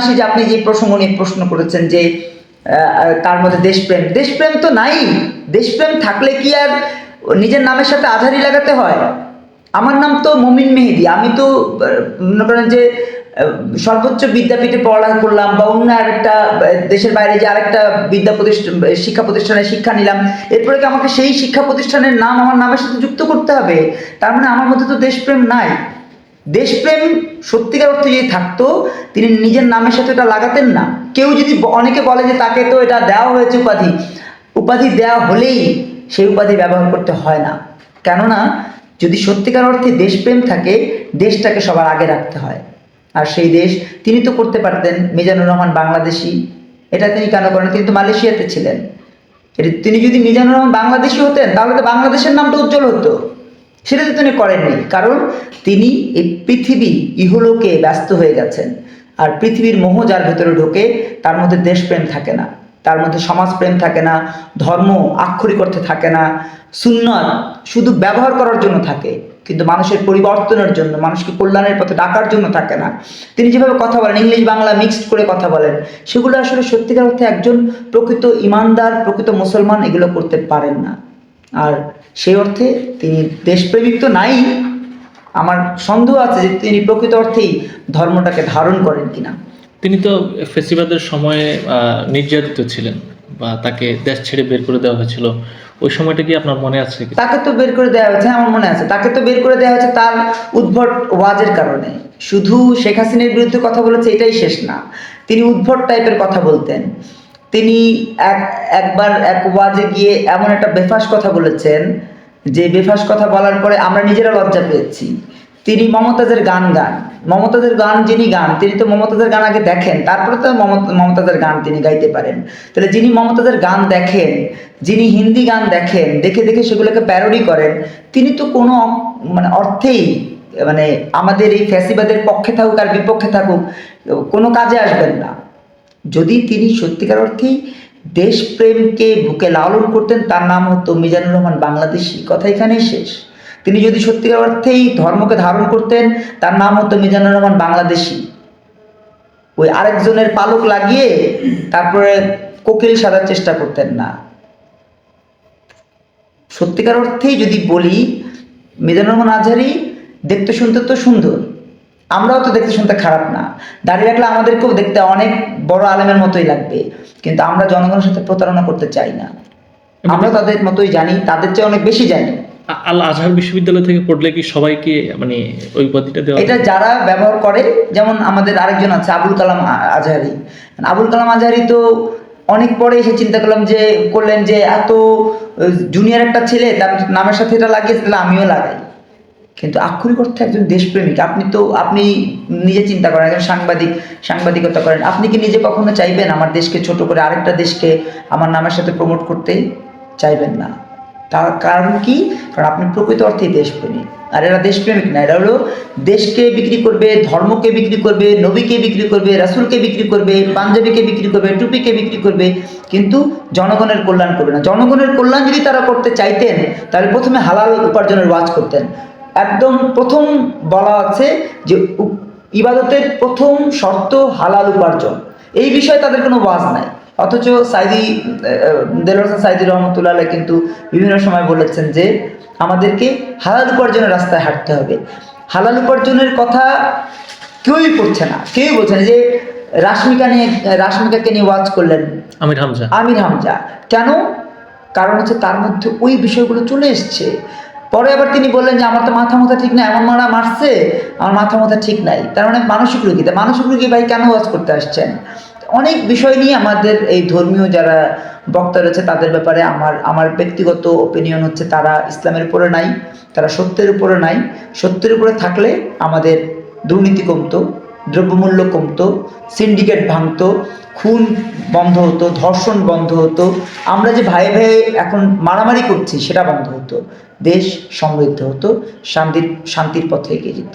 আসি যে আপনি যে প্রসঙ্গ নিয়ে প্রশ্ন করেছেন যে তার মধ্যে দেশপ্রেম দেশপ্রেম তো নাই। দেশপ্রেম থাকলে কি আর নিজের নামের সাথে আধারি লাগাতে হয়? আমার নাম তো মমিন মেহেদি। আমি তো মনে করেন যে সর্বোচ্চ বিদ্যাপীঠে পড়ালেখা করলাম বা অন্য আরেকটা দেশের বাইরে যে আরেকটা বিদ্যা প্রতিষ্ঠান, শিক্ষা প্রতিষ্ঠানে শিক্ষা নিলাম, এরপরে কি আমাকে সেই শিক্ষা প্রতিষ্ঠানের নাম, আমার নামের সাথে যুক্ত করতে হবে? তার মানে আমার মধ্যে তো দেশপ্রেম নাই। দেশপ্রেম সত্যিকার অর্থে যদি থাকতো, তিনি নিজের নামের সাথে এটা লাগাতেন না। কেউ যদি অনেকে বলে যে তাকে তো এটা দেওয়া হয়েছে উপাধি। উপাধি দেওয়া হলেই সেই উপাধি ব্যবহার করতে হয় না। কেননা, যদি সত্যিকার অর্থে দেশপ্রেম থাকে, দেশটাকে সবার আগে রাখতে হয়। আর সেই দেশ, তিনি তো করতে পারতেন, মিজানুর রহমান বাংলাদেশি। এটা তিনি কেন করেন? তিনি তো মালয়েশিয়াতে ছিলেন। এটা তিনি যদি মিজানুর রহমান বাংলাদেশি হতেন, তাহলে তো বাংলাদেশের নামটা উজ্জ্বল হতো। সেটা তো তিনি করেননি। কারণ তিনি এই পৃথিবী ইহলোকে ব্যস্ত হয়ে গেছেন। আর পৃথিবীর মোহ যার ভেতরে ঢোকে, তার মধ্যে দেশপ্রেম থাকে না। তার মধ্যে সমাজপ্রেম থাকে না, ধর্ম আক্ষরিক অর্থে থাকে না, সুন্নত শুধু ব্যবহার করার জন্য থাকে, কিন্তু মানুষের পরিবর্তনের জন্য, মানুষকে কল্যাণের পথে ডাকার জন্য থাকে না। তিনি যেভাবে কথা বলেন, ইংলিশ বাংলা মিক্সড করে কথা বলেন, সেগুলো আসলে সত্যিকার অর্থে একজন প্রকৃত ইমানদার, প্রকৃত মুসলমান এগুলো করতে পারেন না। আর সেই অর্থে তিনি দেশপ্রেমিক তো নাই। আমার সন্দেহ আছে যে তিনি প্রকৃত অর্থেই ধর্মটাকে ধারণ করেন কিনা। তিনি তো ফেসিবাদের সময়ে নির্যাতিত ছিলেন বা তাকে দেশ ছেড়ে বের করে দেওয়া হয়েছিল। ওই সময়টা কি আপনার মনে আছে তাকে তো বের করে দেওয়া হয়েছে হ্যাঁ, আমার মনে আছে। তাকে তো বের করে দেওয়া হয়েছে তার উদ্ভট ওয়াজের কারণে। শুধু শেখ হাসিনার বিরুদ্ধে কথা বলেছে এটাই শেষ না। তিনি উদ্ভট টাইপের কথা বলতেন। তিনি এক, একবার এক ওয়াজে গিয়ে এমন একটা বেফাস কথা বলেছেন, যে বেফাস কথা বলার পরে আমরা নিজেরা লজ্জা পেয়েছি। তিনি মমতাজের গান গান। মমতাজের গান যিনি গান, তিনি তো মমতাজের গান আগে দেখেন, তারপরে তো মমতা- মমতাজের গান তিনি গাইতে পারেন। তাহলে যিনি মমতাজের গান দেখেন, যিনি হিন্দি গান দেখেন, দেখে দেখে সেগুলোকে প্যারোডি করেন, তিনি তো কোনো মানে অর্থেই মানে আমাদের এই ফ্যাসিবাদের পক্ষে থাকুক আর বিপক্ষে থাকুক, কোনো কাজে আসবেন না। যদি তিনি সত্যিকার অর্থেই দেশপ্রেমকে বুকে লালন করতেন, তার নাম হতো মিজানুর রহমান। বাংলাদেশি কথা এখানেই শেষ। তিনি যদি সত্যিকার অর্থেই ধর্মকে ধারণ করতেন, তার নাম হতো মিজানুর রহমান বাংলাদেশি। ওই আরেকজনের পালক লাগিয়ে তারপরে কোকিল সাজার চেষ্টা করতেন না। সত্যিকার অর্থেই যদি বলি, মিজানুর রহমান আজহারি দেখতে শুনতে তো সুন্দর। আমরাও তো দেখতে শুনতে খারাপ না। দাঁড়িয়ে রাখলে আমাদেরকেও দেখতে অনেক বড় আলেমের মতোই লাগবে। কিন্তু আমরা জনগণের সাথে প্রতারণা করতে চাই না। আমরা তাদের মতোই জানি তাদের চেয়ে অনেক বেশি জানি। আল আজহার বিশ্ববিদ্যালয় থেকে পড়লে কি সবাইকে মানে ওই উপাধিটা দেওয়া এটা যারা ব্যবহার করে যেমন আমাদের আরেকজন আছে আবুল কালাম আজহারি। আবুল কালাম আজহারি তো অনেক পরে এসে চিন্তা করলাম যে করলেন যে এত জুনিয়র একটা ছেলে তার নামের সাথে এটা লাগিয়েছে তাহলে আমিও লাগাই। কিন্তু আক্ষরিক অর্থে একজন দেশপ্রেমিক। আপনি তো, আপনি নিজে চিন্তা করেন, একজন সাংবাদিক, সাংবাদিকতা করেন। আপনি কি নিজে কখনো চাইবেন আমার দেশকে ছোট করে আরেকটা দেশকে আমার নামের সাথে প্রমোট করতে? চাইবেন না। তার কারণ কি? কারণ আপনি প্রকৃত অর্থেই দেশপ্রেমিক। আর এরা দেশপ্রেমিক না, এরা হলো দেশকে বিক্রি করবে, ধর্মকে বিক্রি করবে, নবীকে বিক্রি করবে, রাসুলকে বিক্রি করবে, পাঞ্জাবিকে বিক্রি করবে, টুপিকে বিক্রি করবে। কিন্তু জনগণের কল্যাণ করবে না। জনগণের কল্যাণ যদি তারা করতে চাইতেন, তাহলে প্রথমে হালাল উপার্জনের ওয়াজ করতেন। একদম প্রথম বলা আছে যে ইবাদতের প্রথম শর্ত হালাল উপার্জন। এই বিষয়ে তাদের কোনো ওয়াজ নাই। অথচ সাইদি দেলোর হোসেন সাইদি রহমতুল্লাহ কিন্তু বিভিন্ন সময় বলেছেন যে আমাদেরকে হালাল উপার্জনের রাস্তায় হাঁটতে হবে। হালাল উপার্জনের কথা কেউই করছে না। কেউই বলছে না যে রাশ্মিকা নিয়ে রাশ্মিকাকে নিয়ে ওয়াজ করলেন। আমির হামজা। আমির হামজা। কেন? কারণ হচ্ছে তার মধ্যে ওই বিষয়গুলো চলে এসছে। পরে আবার তিনি বললেন যে, আমার তো মাথা মাথা ঠিক নাই এমন মারা মারছে, আমার মাথা মাথা ঠিক নাই। তার মানে মানসিক রোগী। তা মানসিক রোগী ভাই কেন ওয়াজ করতে আসছেন? অনেক বিষয় নিয়ে আমাদের এই ধর্মীয় যারা বক্তা রয়েছে, তাদের ব্যাপারে আমার আমার ব্যক্তিগত ওপিনিয়ন হচ্ছে তারা ইসলামের উপরে নাই, তারা সত্যের উপরে নাই। সত্যের উপরে থাকলে আমাদের দুর্নীতি কমতো। দ্রব্যমূল্য কমতো সিন্ডিকেট ভাঙতো, খুন বন্ধ হতো, ধর্ষণ বন্ধ হতো। আমরা যে ভাই ভাই এখন মারামারি করছি, সেটা বন্ধ হতো। দেশ সমৃদ্ধ হতো, শান্তির শান্তির পথে এগিয়ে যেত।